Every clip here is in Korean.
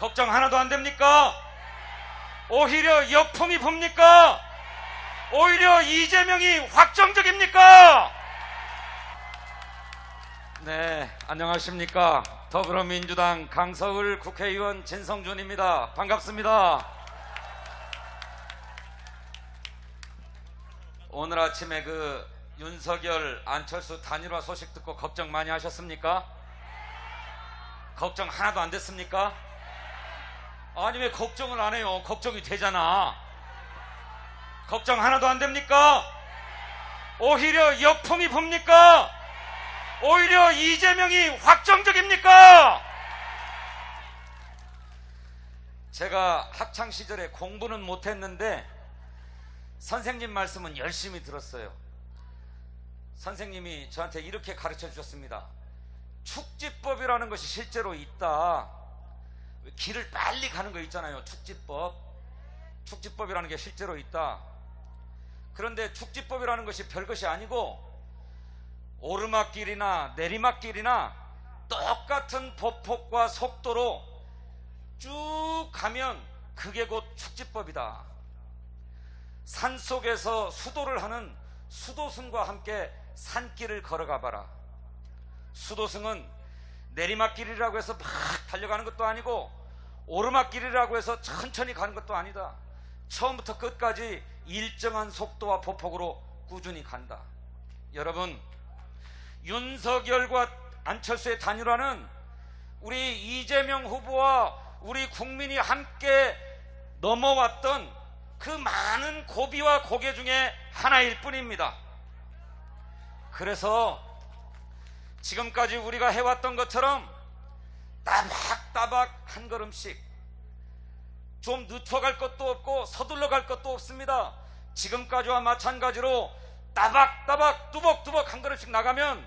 걱정 하나도 안 됩니까? 오히려 역풍이 붑니까? 오히려 이재명이 확정적입니까? 네, 안녕하십니까. 더불어민주당 강서울 국회의원 진성준입니다. 반갑습니다. 오늘 아침에 그 윤석열 안철수 단일화 소식 듣고 걱정 많이 하셨습니까? 걱정 하나도 안 됐습니까? 아니 왜 걱정을 안 해요? 걱정이 되잖아. 걱정 하나도 안 됩니까? 오히려 역풍이 붑니까? 오히려 이재명이 확정적입니까? 제가 학창 시절에 공부는 못했는데 선생님 말씀은 열심히 들었어요. 선생님이 저한테 이렇게 가르쳐 주셨습니다. 축지법이라는 것이 실제로 있다. 길을 빨리 가는 거 있잖아요. 축지법. 축지법이라는 게 실제로 있다. 그런데 축지법이라는 것이 별것이 아니고 오르막길이나 내리막길이나 똑같은 보폭과 속도로 쭉 가면 그게 곧 축지법이다. 산 속에서 수도를 하는 수도승과 함께 산길을 걸어가 봐라. 수도승은 내리막길이라고 해서 막 달려가는 것도 아니고 오르막길이라고 해서 천천히 가는 것도 아니다. 처음부터 끝까지 일정한 속도와 보폭으로 꾸준히 간다. 여러분, 윤석열과 안철수의 단일화는 우리 이재명 후보와 우리 국민이 함께 넘어왔던 그 많은 고비와 고개 중에 하나일 뿐입니다. 그래서 지금까지 우리가 해왔던 것처럼 따박따박 한 걸음씩 좀 늦춰갈 것도 없고 서둘러 갈 것도 없습니다. 지금까지와 마찬가지로 따박따박 뚜벅뚜벅 한 걸음씩 나가면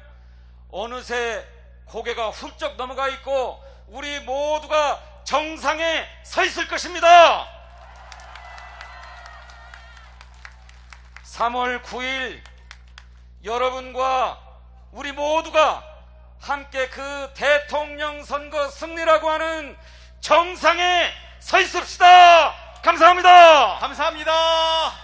어느새 고개가 훌쩍 넘어가 있고 우리 모두가 정상에 서 있을 것입니다. 3월 9일 여러분과 우리 모두가 함께 그 대통령 선거 승리라고 하는 정상에 서 있읍시다. 감사합니다. 감사합니다.